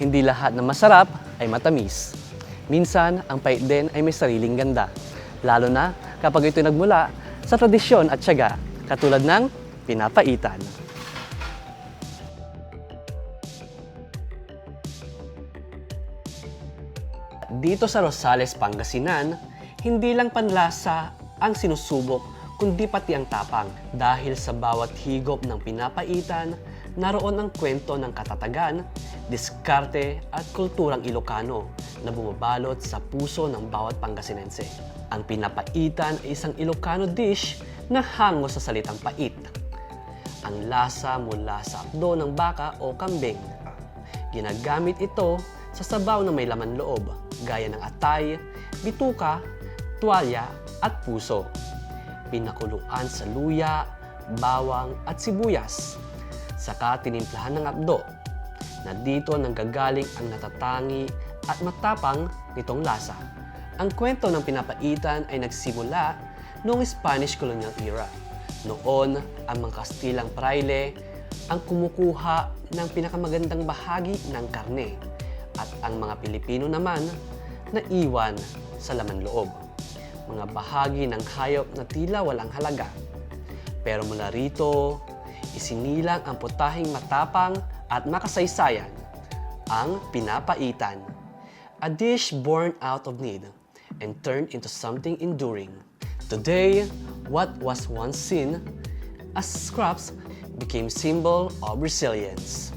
Hindi lahat na masarap ay matamis. Minsan, ang pait din ay may sariling ganda. Lalo na kapag ito nagmula sa tradisyon at tiyaga, katulad ng pinapaitan. Dito sa Rosales, Pangasinan, hindi lang panlasa ang sinusubok kundi pati ang tapang. Dahil sa bawat higop ng pinapaitan, naroon ang kwento ng katatagan, diskarte at kulturang Ilocano na bumabalot sa puso ng bawat Pangasinense. Ang pinapaitan ay isang Ilocano dish na hango sa salitang pait. Ang lasa mula sa akdo ng baka o kambing. Ginagamit ito sa sabaw na may laman loob, gaya ng atay, bituka, tuwalya at puso. Pinakuluan sa luya, bawang at sibuyas. Saka tinimplahan ng abdo na dito nanggagaling ang natatangi at matapang nitong lasa. Ang kwento ng pinapaitan ay nagsimula noong Spanish colonial era. Noon, ang mga Kastilang praile ang kumukuha ng pinakamagandang bahagi ng karne at ang mga Pilipino naman na iwan sa laman loob. Mga bahagi ng hayop na tila walang halaga. Pero mula rito, isinilang ang putahing matapang at makasaysayan, ang pinapaitan. A dish born out of need and turned into something enduring. Today, what was once seen as scraps became symbol of resilience.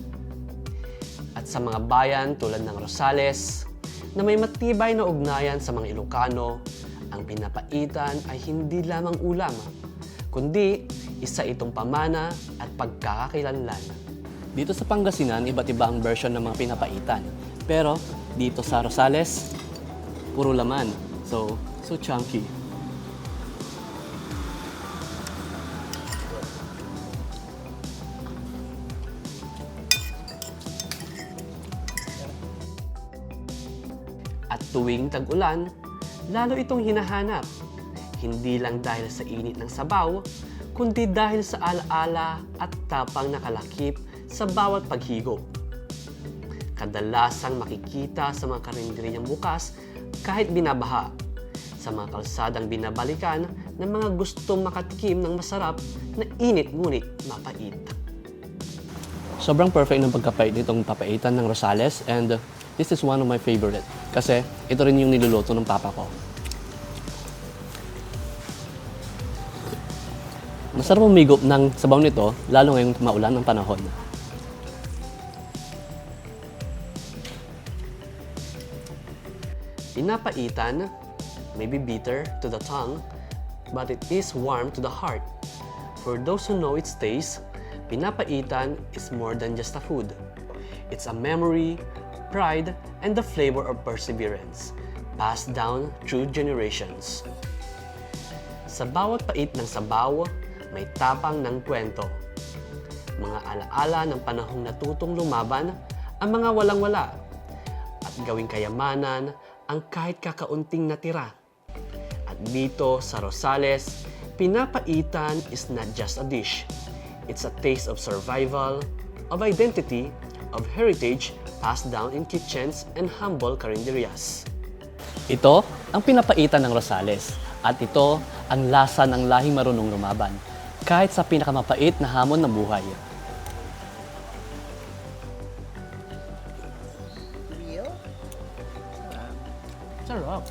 At sa mga bayan tulad ng Rosales, na may matibay na ugnayan sa mga Ilocano, ang pinapaitan ay hindi lamang ulam, kundi isa itong pamana at pagkakakilanlan. Dito sa Pangasinan, iba't iba ang version ng mga pinapaitan. Pero dito sa Rosales, puro laman. So, so chunky. At tuwing tag-ulan, lalo itong hinahanap. Hindi lang dahil sa init ng sabaw, kundi dahil sa alaala at tapang nakalakip sa bawat paghigop. Kadalasang makikita sa mga karinderyang bukas kahit binabaha, sa mga kalsadang binabalikan ng mga gustong makatikim ng masarap na init ngunit mapait. Sobrang perfect ng pagkapait nitong papaitan ng Rosales and this is one of my favorite kasi ito rin yung niluluto ng papa ko. Masarap umigop ng sabaw nito lalo ngayong maulan ng panahon. Pinapaitan may be bitter to the tongue, but it is warm to the heart. For those who know its taste, pinapaitan is more than just a food. It's a memory, pride, and the flavor of perseverance, passed down through generations. Sa bawat pait ng sabaw, may tapang ng kwento. Mga alaala ng panahong natutong lumaban ang mga walang-wala at gawing kayamanan ang kahit kakaunting natira. At dito sa Rosales, pinapaitan is not just a dish. It's a taste of survival, of identity, of heritage passed down in kitchens and humble carinderias. Ito ang pinapaitan ng Rosales at ito ang lasa ng lahing marunong lumaban kahit sa pinakamapait na hamon ng buhay. Turn it up.